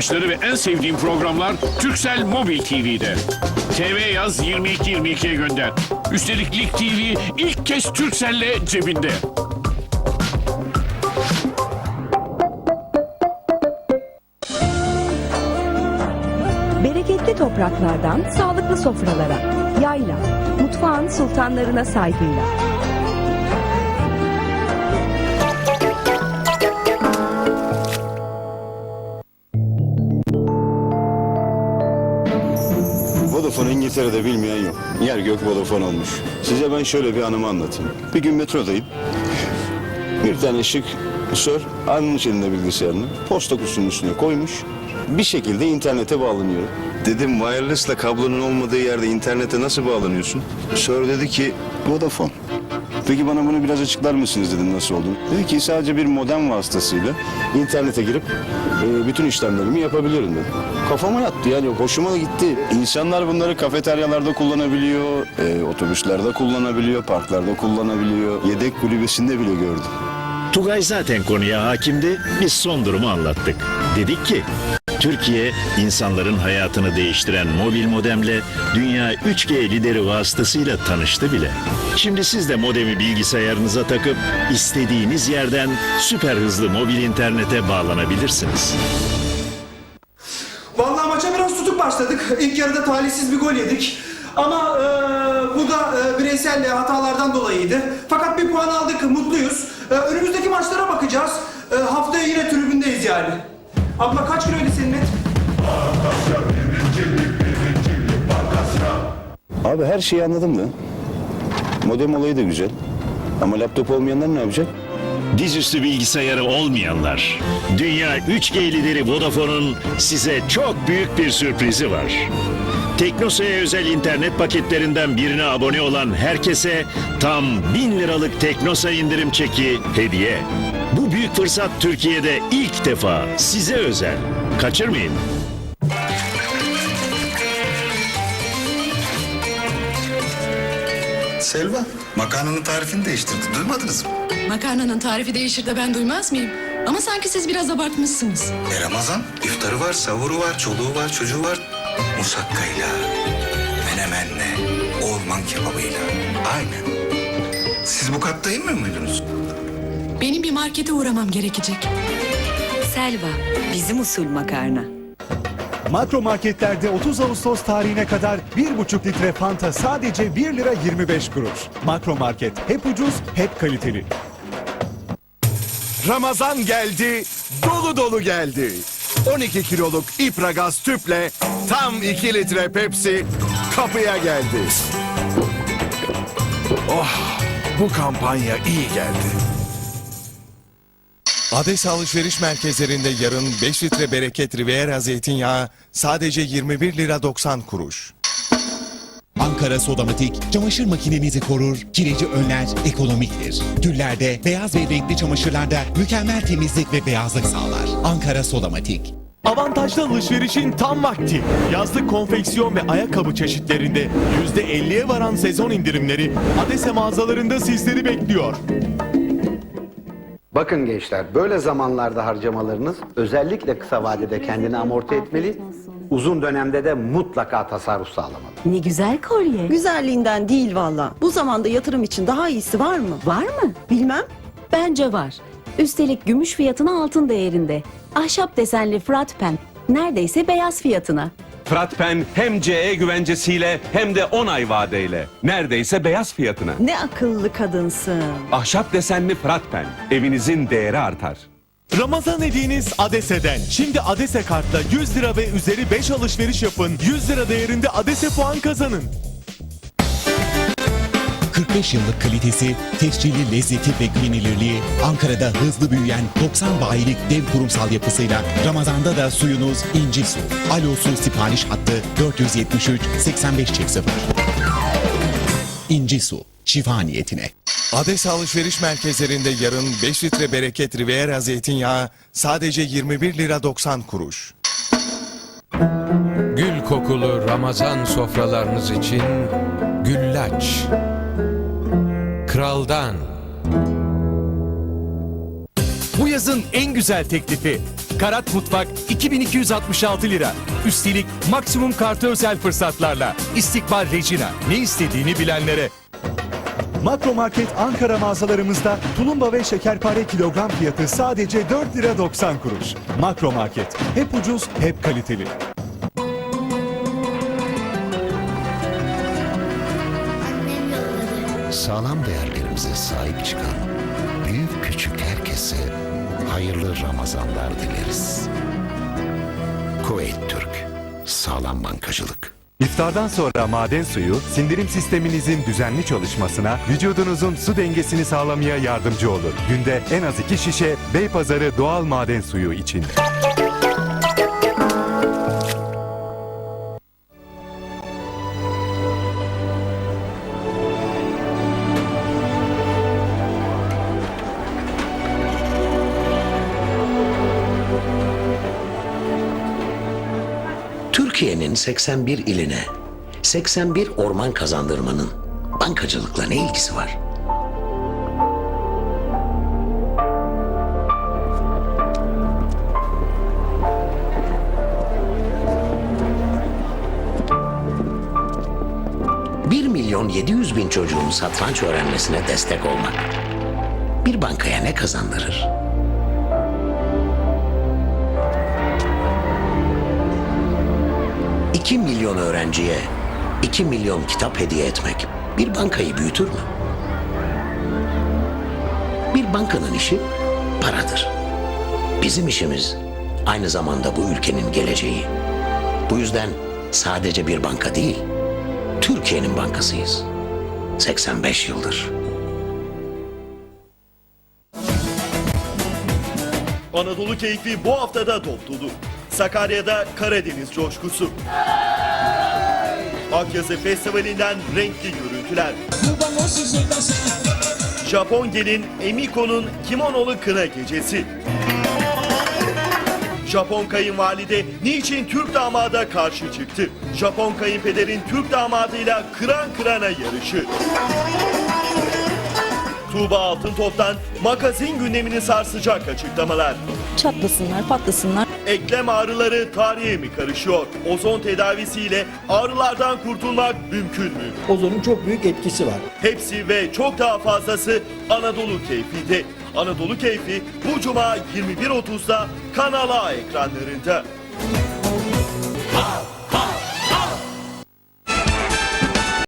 maçları ve en sevdiğim programlar Türksel Mobil TV'de. TV yaz 22-22'ye gönder. Üstelik Lig TV ilk kez Türkcell'le cebinde. Bereketli topraklardan sağlıklı sofralara, yayla, mutfağın sultanlarına saygıyla. İngiltere'de bilmeyen yok. Yer gök Vodafone olmuş. Size ben şöyle bir anımı anlatayım. Bir gün metrodayım. Bir tane şık sör almış elinde bilgisayarını. Posta kutusunun üstüne koymuş. Bir şekilde internete bağlanıyor. Dedim wireless'la kablonun olmadığı yerde internete nasıl bağlanıyorsun? Sör dedi ki Vodafone. Peki bana bunu biraz açıklar mısınız dedim nasıl olduğunu. Dedi ki sadece bir modem vasıtasıyla internete girip e, bütün işlemlerimi yapabiliyorum dedi. Kafama yattı yani hoşuma gitti. İnsanlar bunları kafeteryalarda kullanabiliyor, e, otobüslerde kullanabiliyor, parklarda kullanabiliyor. Yedek kulübesinde bile gördüm. Tugay zaten konuya hakimdi. Biz son durumu anlattık. Dedik ki Türkiye insanların hayatını değiştiren mobil modemle dünya 3G lideri vasıtasıyla tanıştı bile. Şimdi siz de modemi bilgisayarınıza takıp istediğiniz yerden süper hızlı mobil internete bağlanabilirsiniz. Vallahi maça biraz tutuk başladık. İlk yarıda talihsiz bir gol yedik. Ama e, bu da e, bireysel hatalardan dolayıydı. Fakat bir puan aldık, mutluyuz. E, önümüzdeki maçlara bakacağız. E, haftaya yine tribündeyiz yani. Abla kaç kiloydu senin et? Abi her şeyi anladım da. Modem olayı da güzel. Ama laptop olmayanlar ne yapacak? Dizüstü bilgisayarı olmayanlar. Dünya 3G lideri Vodafone'un size çok büyük bir sürprizi var. Teknosa'ya özel internet paketlerinden birine abone olan herkese tam 1000 liralık Teknosa indirim çeki hediye. Bu büyük fırsat Türkiye'de ilk defa size özel. Kaçırmayın. Selva, makarnanın tarifini değiştirdi. Duymadınız mı? Makarnanın tarifi değişir de ben duymaz mıyım? Ama sanki siz biraz abartmışsınız. E Ramazan, iftarı var, savuru var, çoluğu var, çocuğu var. Musakkayla, menemenle, orman kebabıyla. Aynen. Siz bu katta inmiyor muydunuz? Benim bir markete uğramam gerekecek. Selva, bizim usul makarna. Makro marketlerde 30 Ağustos tarihine kadar 1,5 litre Fanta sadece 1 lira 25 kuruş. Makro market hep ucuz, hep kaliteli. Ramazan geldi, dolu dolu geldi. 12 kiloluk İpragaz tüple tam 2 litre Pepsi kapıya geldi. Oh, bu kampanya iyi geldi. Ades alışveriş merkezlerinde yarın 5 litre bereket Riviera zeytinyağı sadece 21 lira 90 kuruş. Ankara Sodamatik çamaşır makinenizi korur, kireci önler, ekonomiktir. Tüllerde, beyaz ve renkli çamaşırlarda mükemmel temizlik ve beyazlık sağlar. Ankara Sodamatik. Avantajlı alışverişin tam vakti. Yazlık konfeksiyon ve ayakkabı çeşitlerinde %50'ye varan sezon indirimleri Adese mağazalarında sizleri bekliyor. Bakın gençler, böyle zamanlarda harcamalarınız özellikle kısa vadede kendini amorti etmeli, uzun dönemde de mutlaka tasarruf sağlamalı. Ne güzel kolye. Güzelliğinden değil valla. Bu zamanda yatırım için daha iyisi var mı? Var mı? Bilmem. Bence var. Üstelik gümüş fiyatına altın değerinde. Ahşap desenli Fırat Pen. Neredeyse beyaz fiyatına. Fratpen hem CE güvencesiyle hem de 10 ay vadeyle. Neredeyse beyaz fiyatına. Ne akıllı kadınsın. Ahşap desenli Fratpen. Evinizin değeri artar. Ramazan hediyeniz Adese'den. Şimdi Adese kartla 100 lira ve üzeri 5 alışveriş yapın. 100 lira değerinde Adese puan kazanın. 45 yıllık kalitesi, tescilli lezzeti ve güvenilirliği Ankara'da hızlı büyüyen 90 bayilik dev kurumsal yapısıyla Ramazan'da da suyunuz İnci Su. Alo Su sipariş hattı 473 85 0. İnci Su, şifa niyetine. Ades alışveriş merkezlerinde yarın 5 litre bereket Riviera zeytinyağı sadece 21 lira 90 kuruş. Gül kokulu Ramazan sofralarınız için güllaç. Kraldan. Bu yazın en güzel teklifi Karat Mutfak 2266 lira. Üstelik maksimum kartı özel fırsatlarla. İstikbal Regina. Ne istediğini bilenlere. Makro Market Ankara mağazalarımızda tulumba ve şekerpare kilogram fiyatı sadece 4 lira 90 kuruş. Makro Market. Hep ucuz, hep kaliteli. Sağlam değerlerimize sahip çıkan büyük küçük herkese hayırlı Ramazanlar dileriz. Kuveyt Türk, sağlam bankacılık. İftardan sonra maden suyu, sindirim sisteminizin düzenli çalışmasına, vücudunuzun su dengesini sağlamaya yardımcı olur. Günde en az 2 şişe Beypazarı doğal maden suyu için. Türkiye'nin 81 iline 81 orman kazandırmanın bankacılıkla ne ilgisi var? Bir milyon 700 bin çocuğun satranç öğrenmesine destek olmak bir bankaya ne kazandırır? 2 milyon öğrenciye 2 milyon kitap hediye etmek bir bankayı büyütür mü? Bir bankanın işi paradır. Bizim işimiz aynı zamanda bu ülkenin geleceği. Bu yüzden sadece bir banka değil, Türkiye'nin bankasıyız. 85 yıldır. Anadolu keyfi bu haftada dolu. Sakarya'da Karadeniz coşkusu. Akyazı Festivali'nden renkli görüntüler. Japon gelin Emiko'nun kimonolu kına gecesi. Japon kayınvalide niçin Türk damada karşı çıktı? Japon kayınpederin Türk damadıyla kıran kırana yarışı. Tuğba Altıntop'tan magazin gündemini sarsacak açıklamalar. Çatlasınlar, patlasınlar. Eklem ağrıları tarihe mi karışıyor? Ozon tedavisiyle ağrılardan kurtulmak mümkün mü? Ozonun çok büyük etkisi var. Hepsi ve çok daha fazlası Anadolu Keyfi'de. Anadolu Keyfi bu cuma 21.30'da Kanal A ekranlarında.